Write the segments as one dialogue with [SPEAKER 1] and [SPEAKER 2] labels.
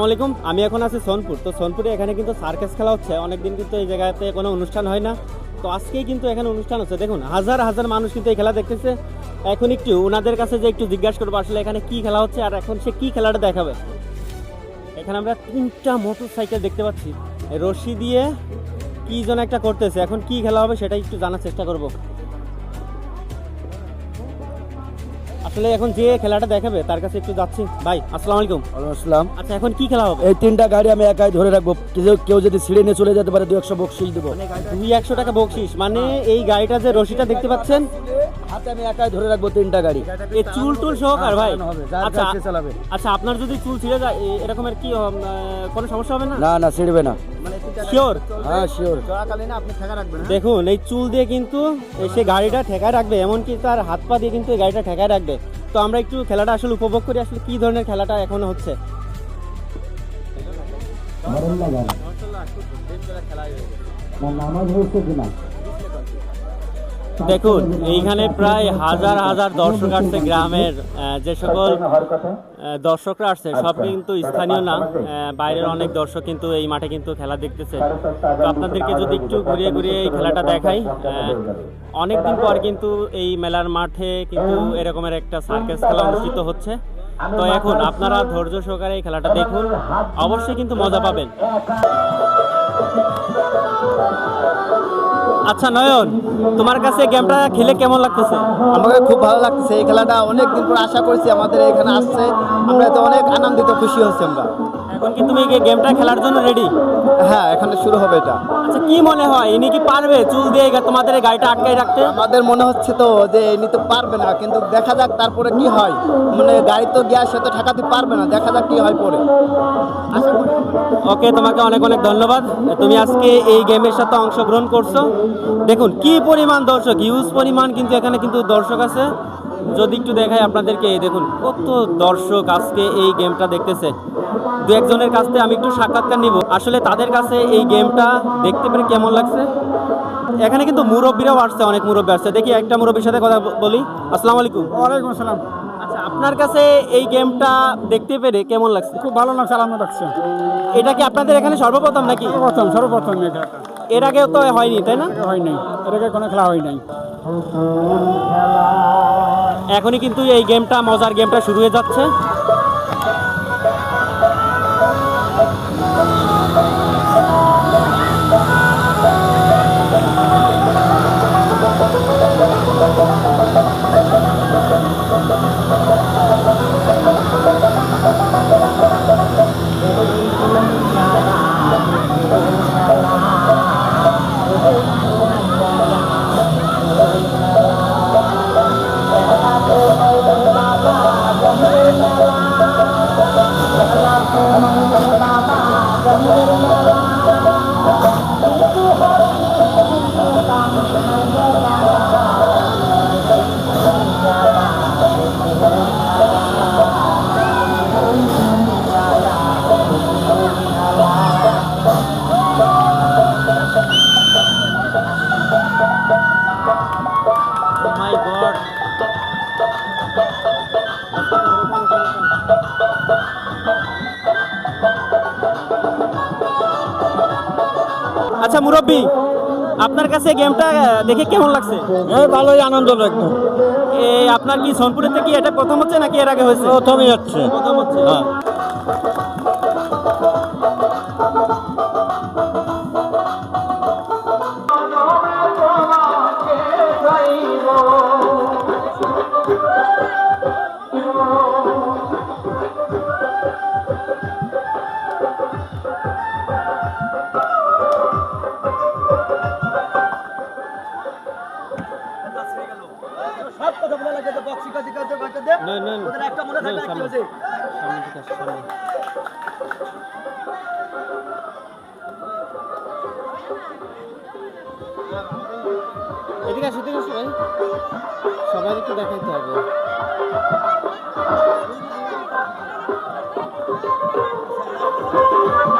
[SPEAKER 1] আসসালামু আলাইকুম। আমি এখন আছি সোনপুর। তো সোনপুরে এখানে কিন্তু সার্কাস খেলা হচ্ছে। অনেকদিন কিন্তু এই জায়গাতে কোনো অনুষ্ঠান হয় না। তো আজকেই কিন্তু এখানে অনুষ্ঠান হচ্ছে। দেখুন, হাজার হাজার মানুষ কিন্তু এই খেলা দেখতেছে। এখন একটু ওনাদের কাছে যে একটু জিজ্ঞাসা করব, আসলে এখানে কি খেলা হচ্ছে আর এখন সে কি খেলাটা দেখাবে? এখানে আমরা তিনটা মোটর সাইকেল দেখতে পাচ্ছি। রশি দিয়ে কি যেন একটা করতেছে। এখন কি খেলা হবে সেটা একটু জানার চেষ্টা করব। আসলে এখন যে খেলাটা দেখাবে তার কাছে একটু যাচ্ছি। ভাই আসসালামু আলাইকুম।
[SPEAKER 2] আসসালাম।
[SPEAKER 1] আচ্ছা এখন কি খেলা হবে?
[SPEAKER 2] এই তিনটা গাড়ি আমি একাই ধরে রাখব। কেউ কেউ যদি ছিঁড়ে নিয়ে চলে যেতে পারে দু একশো বকশিস দেবো।
[SPEAKER 1] দুই একশো টাকা বকশিস। মানে এই গাড়িটা যে রশিটা দেখতে পাচ্ছেন
[SPEAKER 2] হাতে আমি একাই ধরে রাখব তিনটা গাড়ি।
[SPEAKER 1] এই চুল টুল সহকার ভাই? আচ্ছা
[SPEAKER 2] চালাবে।
[SPEAKER 1] আচ্ছা আপনার যদি চুল ছিঁড়ে যায় এরকমের কি কোনো সমস্যা হবে না?
[SPEAKER 2] না না ছিঁড়বে না।
[SPEAKER 1] শিওর
[SPEAKER 2] হ্যাঁ শিওর
[SPEAKER 1] দেখুন এই চুল দিয়ে কিন্তু সে গাড়িটা ঠেকায় রাখবে এমনকি তার হাত পা দিয়ে কিন্তু গাড়িটা ঠেকায় রাখবে। তো আমরা একটু খেলাটা আসলে উপভোগ করি আসলে কি ধরনের খেলাটা এখন হচ্ছে? দেখুন এইখানে প্রায় হাজার হাজার দর্শক আসছে গ্রামের যে সকল দর্শকরা আসছে সব কিন্তু স্থানীয় না বাইরের অনেক দর্শক কিন্তু এই মাঠে কিন্তু খেলা দেখতেছে। তো আপনাদেরকে যদি একটু ঘুরিয়ে ঘুরিয়ে এই খেলাটা দেখাই অনেকদিন পর কিন্তু এই মেলার মাঠে কিন্তু এরকমের একটা সার্কাস খেলা অনুষ্ঠিত হচ্ছে। তো এখন আপনারা ধৈর্য সহকারে এই খেলাটা দেখুন অবশ্যই কিন্তু মজা পাবেন। আচ্ছা নয়ন, তোমার কাছে গেমটা খেলে কেমন লাগতেছে?
[SPEAKER 3] আমাকে খুব ভালো লাগছে এই খেলাটা অনেক দিন পর আশা করছি আমাদের এখানে আসছে। আমরা তো অনেক আনন্দিত, খুশি হচ্ছি আমরা।
[SPEAKER 1] এখন কি তুমি গেমটা খেলার জন্য রেডি
[SPEAKER 3] হ্যাঁ এখানে শুরু হবে এটা।
[SPEAKER 1] আচ্ছা কি মনে হয়? ইনি কি পারবে? চুল দিয়ে তোমাদের এই গাড়িটা আটকাই রাখতে?
[SPEAKER 3] আমাদের মনে হচ্ছে তো যে এ নিতে পারবে না কিন্তু দেখা যাক তারপরে কি হয়। মানে গাড়ি তো গিয়ে সে তো ঠেকাতে পারবে না। দেখা যাক কি হয় পরে।
[SPEAKER 1] ওকে তোমাকে অনেক অনেক ধন্যবাদ। তুমি আজকে এই গেমের সাথে অংশগ্রহণ করছ। দেখুন কি পরিমাণ দর্শক ইউজ পরিমাণ কিন্তু এখানে কিন্তু দর্শক আছে। যদি একটু দেখাই আপনাদেরকে দেখুন কত দর্শক আজকে এই গেমটা দেখতেছে। দু একজনের কাছ থেকে আমি একটু সাক্ষাৎকার নিব। আসলে তাদের কাছে এই গেমটা দেখতে পেরে কেমন লাগছে? এখানে কিন্তু মুরব্বীরাও আসছে অনেক মুরব্বী আসছে। দেখি একটা মুরব্বীর সাথে কথা বলি। আসসালামু আলাইকুম।
[SPEAKER 4] ওয়ালাইকুম আসসালাম।
[SPEAKER 1] আচ্ছা আপনার কাছে এই গেমটা দেখতে পেরে কেমন লাগছে?
[SPEAKER 4] খুব ভালো লাগছে আরাম লাগছে।
[SPEAKER 1] এটা কি আপনাদের এখানে সর্বপ্রথম নাকি?
[SPEAKER 4] সর্বপ্রথম সর্বপ্রথম এটা।
[SPEAKER 1] এর আগেও তো হয়নি তাই না?
[SPEAKER 4] এটা হয় নাই এর আগে কোনো খেলা হয় নাই
[SPEAKER 1] এখনই কিন্তু এই গেমটা মজার গেমটা শুরু হয়ে যাচ্ছে। কাছে গেমটা দেখে কেমন লাগছে?
[SPEAKER 4] এই ভালোই আনন্দ লাগতো
[SPEAKER 1] এই আপনার কি সোনপুরের থেকে এটা প্রথম হচ্ছে নাকি এর আগে হয়েছে?
[SPEAKER 4] প্রথমই হচ্ছে।
[SPEAKER 1] প্রথম হচ্ছে।
[SPEAKER 4] হ্যাঁ।
[SPEAKER 3] সব কথা বলে লাগবে তো
[SPEAKER 1] করতে
[SPEAKER 3] ওদের একটা মনে
[SPEAKER 1] থাকে
[SPEAKER 3] কি
[SPEAKER 1] সামনে সামনে। এদিকে আসো এদিকে আসো ভাই। সবাই একটু দেখাইতে হবে।
[SPEAKER 5] Thank you.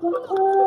[SPEAKER 5] 怎么可能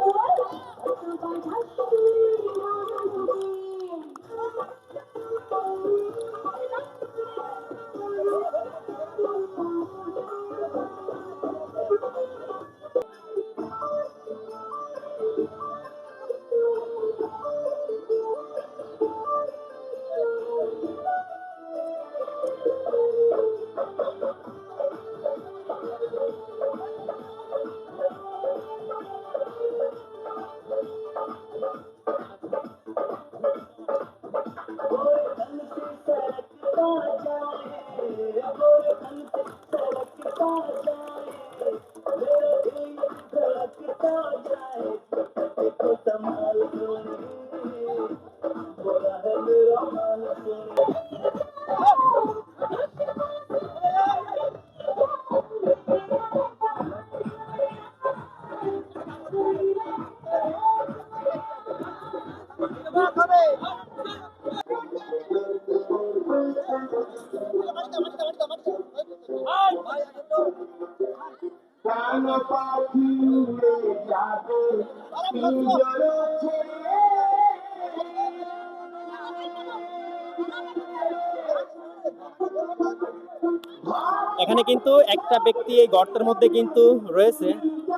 [SPEAKER 1] এখানে কিন্তু একটা ব্যক্তি এই গর্তের মধ্যে কিন্তু রয়েছে।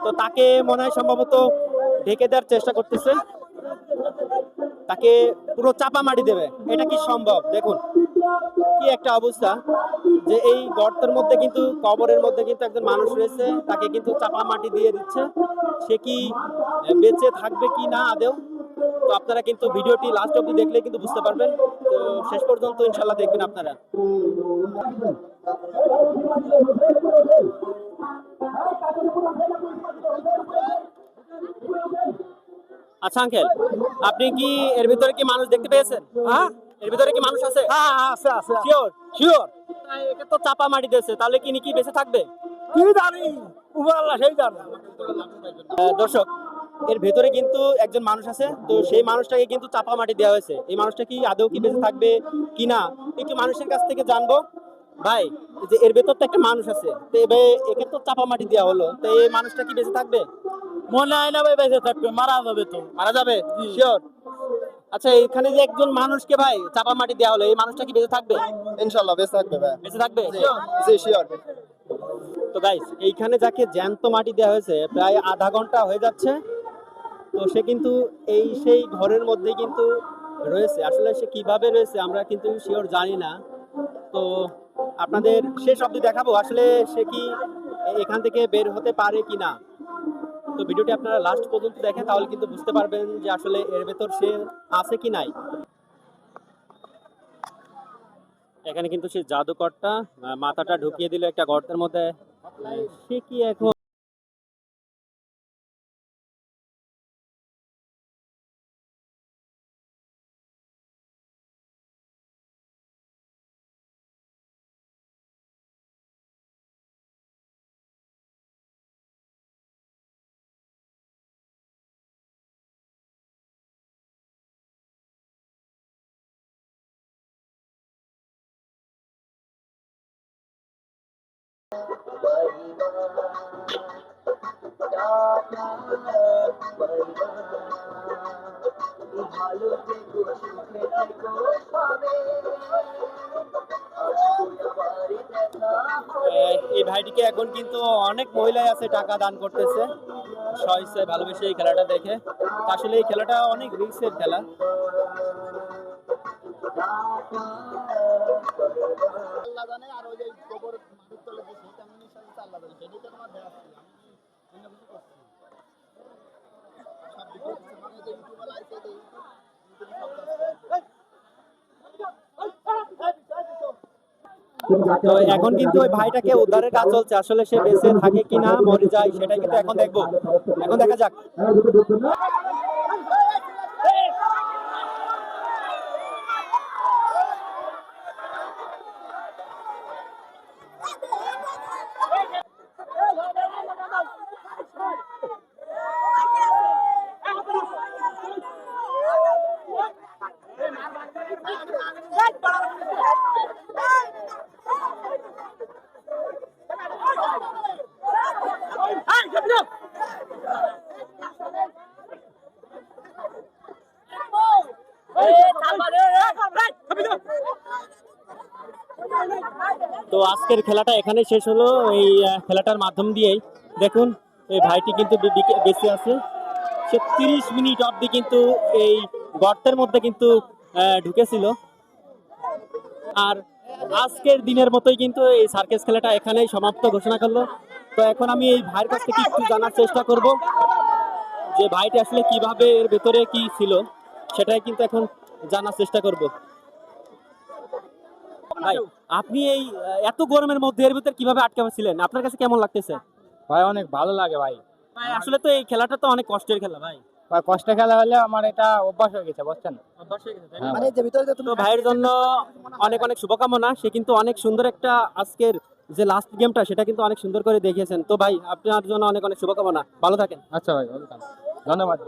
[SPEAKER 1] তো তাকে মনে হয় সম্ভবত ঢেকে দেওয়ার চেষ্টা করতেছে। তাকে পুরো চাপা মাটি দেবে। এটা কি সম্ভব? দেখুন, কি একটা অবস্থা যে এই গর্তের মধ্যে কিন্তু, কবরের মধ্যে কিন্তু একজন মানুষ রয়েছে। তাকে কিন্তু চাপা মাটি দিয়ে দিচ্ছে। সে কি বেঁচে থাকবে কি না আদেও তো আপনারা কিন্তু ভিডিওটি লাস্ট অবধি দেখলে কিন্তু বুঝতে পারবেন। তো শেষ পর্যন্ত ইনশাল্লাহ দেখবেন আপনারা। আচ্ছা আঙ্কেল আপনি কি এর ভিতরে কি মানুষ দেখতে পেয়েছেন?
[SPEAKER 4] হ্যাঁ?
[SPEAKER 1] এর ভিতরে কি মানুষ আছে?
[SPEAKER 4] হ্যাঁ আছে আছে।
[SPEAKER 1] শিওর
[SPEAKER 4] শিওর
[SPEAKER 1] একে তো চাপা মাটি দিয়েছে তাহলে কি কি বেঁচে থাকবে?
[SPEAKER 4] কি জানি উপর আল্লাহ সেই জানে।
[SPEAKER 1] দর্শক এর ভেতরে কিন্তু একজন মানুষ আছে তো সেই মানুষটাকে কিন্তু চাপা মাটি দেওয়া হয়েছে। এই মানুষটা কি আদৌ কি বেঁচে থাকবে কি না একটু মানুষের কাছ থেকে জানব। ভাই যে এর ভেতর তো একটা মানুষ আছে তো এবার একে তো চাপা মাটি দেওয়া হলো তো এই মানুষটা কি বেঁচে থাকবে?
[SPEAKER 2] মনে হয় না ভাই বেঁচে থাকবে মারা যাবে তো।
[SPEAKER 1] মারা যাবে? শিওর আচ্ছা এখানে যে একজন মানুষকে ভাই চাপা মাটি দেওয়া হলো এই মানুষটা কি বেঁচে থাকবে?
[SPEAKER 3] ইনশাল্লাহ বেঁচে থাকবে ভাই।
[SPEAKER 1] বেঁচে থাকবে?
[SPEAKER 3] জি। শিওর
[SPEAKER 1] তো গাইস এইখানে যাকে জ্যান্ত মাটি দেওয়া হয়েছে প্রায় আধা ঘণ্টা হয়ে যাচ্ছে। তো সে কিন্তু এই সেই ঘরের মধ্যে কিন্তু রয়েছে। আসলে সে কীভাবে রয়েছে আমরা কিন্তু শিওর জানি না। তো আপনাদের শেষ অবধি দেখাবো, আসলে সে কি এখান থেকে বের হতে পারে কি না তো ভিডিওটি আপনারা লাস্ট পর্যন্ত দেখেন, তাহলে কিন্তু বুঝতে পারবেন যে আসলে এর ভেতর সে আছে কি নাই। এখানে কিন্তু সে জাদুকরটা মাথাটা ঢুকিয়ে দিল একটা গর্তের মধ্যে। সে কি এখন এই ভাইটিকে এখন কিন্তু অনেক মহিলাই আছে টাকা দান করতেছে। সহিসে ভালোবেসে এই খেলাটা দেখে। আসলে এই খেলাটা অনেক রিস্কের খেলা।
[SPEAKER 3] আর ওই যে গোবর মাটির তলে যে সেটা আমি নিঃশ্বাস আল্লাহ জানে সেটাই তো তোমার দেওয়া আছে আমি অন্য কিছু করছি না। সব ভিডিও দিচ্ছে, মানে যে ইউটিউবে লাইভ এই যে ইউটিউবে সব যাচ্ছে।
[SPEAKER 1] তো এখন কিন্তু ওই ভাইটাকে উদ্ধারের কাজ চলছে। আসলে সে বেঁচে থাকে কিনা, মরে যায়, সেটাই কিন্তু এখন দেখব। এখন দেখা যাক। তো আজকের খেলাটা এখানে শেষ হলো। এই খেলাটার মাধ্যম দিয়েই। দেখুন, এই ভাইটি কিন্তু বে- বিকে- বেঁচে আছে। সে তিরিশ মিনিট অবধি কিন্তু এই গর্তের মধ্যে কিন্তু ঢুকেছিল। আর আজকের দিনের মতোই কিন্তু এই সার্কেস খেলাটা এখানেই সমাপ্ত ঘোষণা করল। তো এখন আমি এই ভাইয়ের কাছ থেকে একটু জানার চেষ্টা করব যে ভাইটি আসলে কীভাবে এর ভেতরে কি ছিল, সেটাই কিন্তু এখন জানার চেষ্টা করব। ভাই আপনি এই এত গরমের মধ্যে এর ভিতরে কীভাবে আটকে ছিলেন আপনার কাছে কেমন লাগতেছে?
[SPEAKER 4] ভাই অনেক ভালো লাগে ভাই।
[SPEAKER 1] ভাই আসলে তো এই খেলাটা তো অনেক কষ্টের খেলা ভাই।
[SPEAKER 4] ভাই কষ্ট খেলা হলে আমার এটা অভ্যাস হয়ে গেছে বুঝছেন? হ্যাঁ
[SPEAKER 3] মানে যে ভিতরে
[SPEAKER 1] তো ভাইয়ের জন্য অনেক অনেক শুভকামনা। সে কিন্তু অনেক সুন্দর একটা আজকের যে লাস্ট গেমটা সেটা কিন্তু অনেক সুন্দর করে দেখিয়েছেন। তো ভাই আপনার জন্য অনেক অনেক শুভকামনা। ভালো থাকেন।
[SPEAKER 4] আচ্ছা ভাই ধন্যবাদ।